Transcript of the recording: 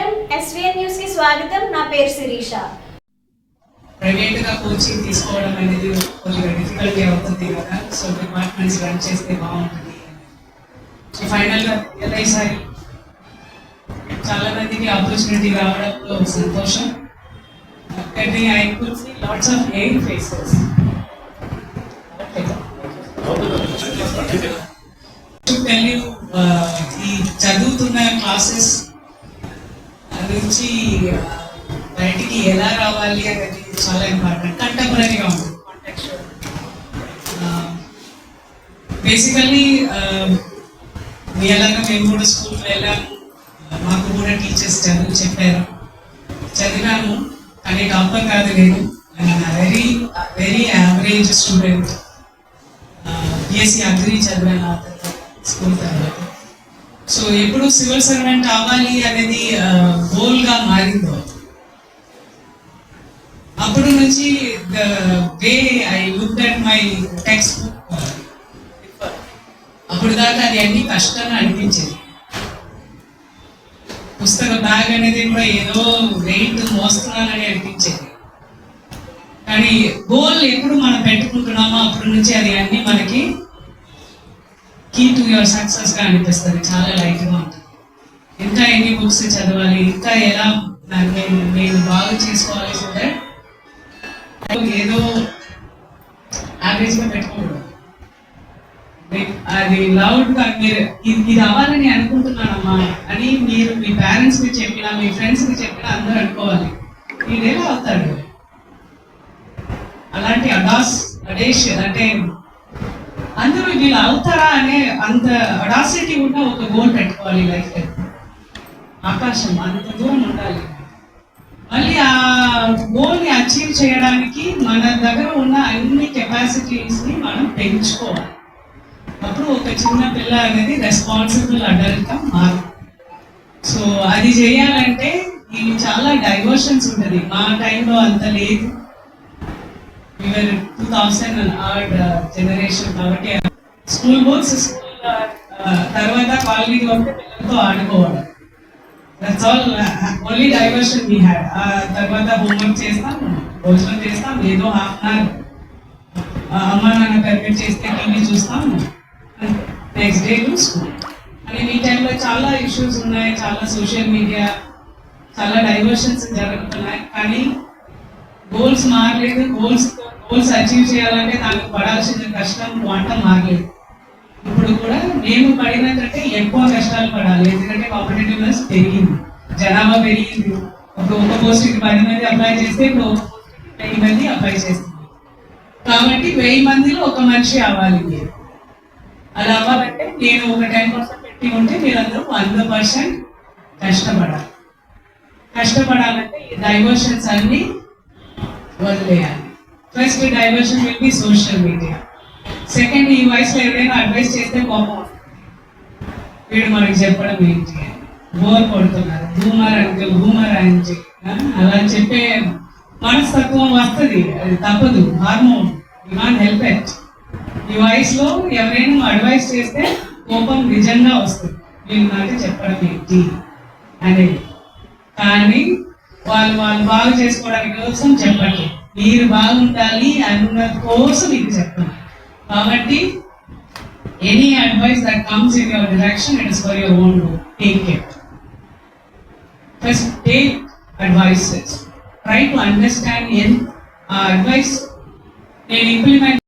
నమస్కారం. ఎస్వీఎన్ న్యూస్కి స్వాగతం. నా పేరు శిరీష. ప్రైవేట్గా కోచింగ్ తీసుకోవడం అనేది కొద్దిగా డిఫికల్టీ అవుతుంది కదా. సో డిపార్ట్మెంట్స్ రన్ చేస్తే బాగుంటుంది. సో ఫైనల్గా రియలైజ్ అయ్యి చాలా మందికి ఆపర్చునిటీ రావడంలో సంతోషం. కానీ I could see lots of air faces uh, ఈ చదువుతున్న క్లాసెస్ నుంచి బయటికి ఎలా రావాలి అనేది చాలా ఇంపార్టెంట్ కంటెంపరీగా ఉంటుంది బేసికల్లీ ఎలాగా మేము కూడా స్కూల్కి వెళ్ళాము uh, మాకు కూడా టీచర్స్ చదువు చెప్పారు. చదివాము కానీ టాపర్ కాదు నేను. Very very average student BSc agri చదివాను ఆ తర్వాత స్కూల్ తర్వాత. సో ఎప్పుడు సివిల్ సర్వెంట్ అవ్వాలి అనేది గోల్గా మారిందో. అప్పుడు నుంచి the way I look at my text book అప్పుడు దాకా అది అన్ని కష్టంగా అనిపించేది. పుస్తక బ్యాగ్ అనేది కూడా ఏదో వెయిట్ మోస్తున్నానని అనిపించేది. కానీ గోల్ ఎప్పుడు మనం పెట్టుకుంటున్నామో అప్పటి నుంచి అది అన్ని మనకి కీ టు యువర్ సక్సెస్గా అనిపిస్తుంది. చాలా లైట్గా ఉంటుంది. ఇంకా ఎన్ని బుక్స్ చదవాలి ఇంకా ఎలా నేను నేను బాగా చేసుకోవాలి అంటే ఏదో యావరేజ్గా పెట్టుకోకూడదు. అది లౌడ్ మీరు ఇది అవ్వాలని అనుకుంటున్నానమ్మా అని మీరు మీ పేరెంట్స్కి చెప్పినా మీ ఫ్రెండ్స్కి చెప్పినా అందరూ అనుకోవాలి. మీరేమో అవుతాడు. అలాంటి అడాస్ అడేష్ అంటే అందరూ వీళ్ళు అవుతారా అనే అంత అడాసిటీ ఉన్న ఒక గోల్ పెట్టుకోవాలి లైఫ్ ఆకాశం అంత దూరం ఉండాలి. మళ్ళీ ఆ గోల్ని అచీవ్ చేయడానికి మన దగ్గర ఉన్న అన్ని కెపాసిటీస్ని మనం పెంచుకోవాలి. అప్పుడు ఒక చిన్న పిల్ల అనేది రెస్పాన్సిబుల్ అడల్ట్గా మారు సో అది చేయాలంటే ఇవి చాలా డైవర్షన్స్ ఉంటుంది. మా టైంలో అంత లేదు. టూ థౌసండ్ ఆర్డ్ జనరేషన్ కాబట్టి స్కూల్ బోర్డ్స్ స్కూల్ తర్వాత కాలనీకి వస్తే పిల్లలతో ఆడుకోవడం. That's all only diversion we had ఆ తర్వాత హోంవర్క్ చేస్తాం భోజనం చేస్తాం ఏదో హాఫ్ అన్ అవర్ అమ్మ నాన్న పెర్మిట్ చేస్తే టీవీ చూస్తాం నెక్స్ట్ డే టు స్కూల్ అని ఈ టైంలో చాలా ఇష్యూస్ ఉన్నాయి చాలా సోషల్ మీడియా చాలా డైవర్షన్స్ జరుగుతున్నాయి. కానీ గోల్స్ మారలేదు గోల్స్ గోల్స్ అచీవ్ చేయాలంటే నాకు పడాల్సిన కష్టం వంట మారలేదు ఇప్పుడు కూడా మేము పడిన కంటే ఎక్కువ కష్టాలు పడాలి. ఎందుకంటే కాంపిటేటివ్నెస్ పెరిగింది. జనాభా పెరిగింది. ఒక ఒక పోస్ట్కి పది మంది అప్లై చేస్తే ఇప్పుడు వెయ్యి మంది అప్లై చేస్తుంది కాబట్టి వెయ్యి మందిలో ఒక మనిషి అవ్వాలి మీరు. అలా అవ్వాలంటే నేను ఒక టెన్ పర్సెంట్ పెట్టి ఉంటే మీరందరూ వంద పర్సెంట్ కష్టపడాలి. కష్టపడాలంటే ఈ డైవర్షన్స్ అన్ని వదిలేయాలి. First diversion will be social media second ఈ వయసులో ఎవరైనా అడ్వైస్ చేస్తే కోపం వీడు మనకి చెప్పడం ఏంటి? బోర్ కొడుతున్నారు. భూమర్ అంటే భూమర్ అంటే అలా చెప్పే మనస్తత్వం వస్తుంది. అది తప్పదు. హార్మోన్ యూ నాట్ హెల్ప్ ఈ వయసులో ఎవరైనా అడ్వైస్ చేస్తే కోపం నిజంగా వస్తుంది. వీళ్ళు నాకు చెప్పడం ఏంటి? అనేది. కానీ వాళ్ళు వాళ్ళు బాగు చేసుకోవడానికి కోసం చెప్పట్లేదు. మీరు బాగుండాలి అన్న కోసం మీకు చెప్పండి కాబట్టి any advice that comes in your direction it is for your own take care first take advices try to understand and ఆ అడ్వైస్ నేను ఇంప్లిమెంట్